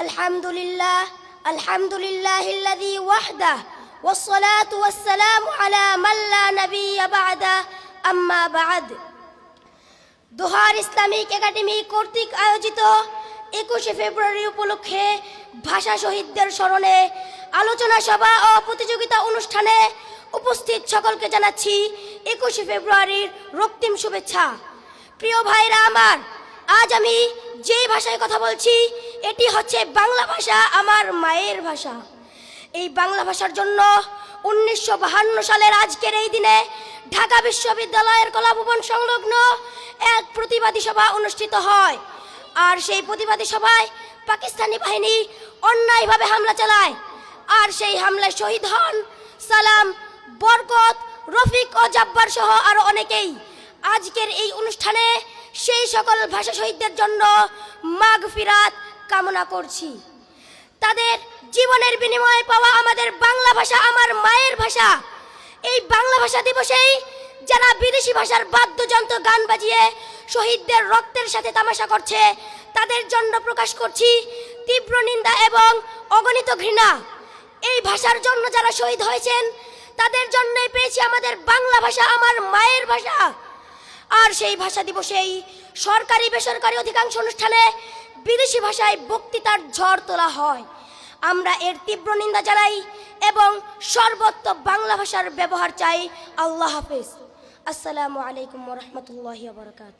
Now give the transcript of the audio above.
الحمد لله الحمد لله الذي وحده والصلاة والسلام على من لا نبي بعده أما بعد দোহার Islamic academy কর্তৃক আয়োজিত একুশে ফেব্রুয়ারি উপলক্ষে ভাষা শহীদদের স্মরণে আলোচনা সভা ও প্রতিযোগিতা অনুষ্ঠানে উপস্থিত সকলকে জানাচ্ছি একুশে ফেব্রুয়ারির রক্তিম শুভেচ্ছা প্রিয় ভাইরা আমার আজ আমি যেই ভাষায় কথা বলছি এটি হচ্ছে বাংলা ভাষা, আমার মায়ের ভাষা। এই বাংলা ভাষার জন্য উনিশশো সালের আজকের এই দিনে ঢাকা বিশ্ববিদ্যালয়ের কলাভবন সংলগ্ন এক প্রতিবাদী সভা অনুষ্ঠিত হয়। আর সেই প্রতিবাদী সভায় পাকিস্তানি বাহিনী অন্যায়ভাবে হামলা চালায়। আর সেই হামলায় শহীদ হন সালাম, বরকত, রফিক ও জাব্বার সহ আরও অনেকেই। আজকের এই অনুষ্ঠানে সেই সকল ভাষা শহীদদের জন্য মাগ ফিরাত কামনা করছি। তাদের জীবনের বিনিময়ে পাওয়া আমাদের বাংলা ভাষা আমার মায়ের ভাষা। এই বাংলা ভাষা দিবসেই যারা বিদেশি ভাষার বাদ্যযন্ত্র গান বাজিয়ে শহীদদের রক্তের সাথে তামাশা করছে, তাদের জন্য প্রকাশ করছি তীব্র নিন্দা এবং অগণিত ঘৃণা। এই ভাষার জন্য যারা শহীদ হয়েছেন, তাদের জন্যই পেয়েছি আমাদের বাংলা ভাষা আমার মায়ের ভাষা। আর সেই ভাষা দিবসেই সরকারি বেসরকারি অধিকাংশ অনুষ্ঠানে বিদেশি ভাষায় বক্তৃতার ঝড় তোলা হয়। আমরা এর তীব্র নিন্দা জানাই এবং সর্বত্র বাংলা ভাষার ব্যবহার চাই। আল্লাহ হাফিজ। আসসালামু আলাইকুম রহমতুল্লাহ বরকাত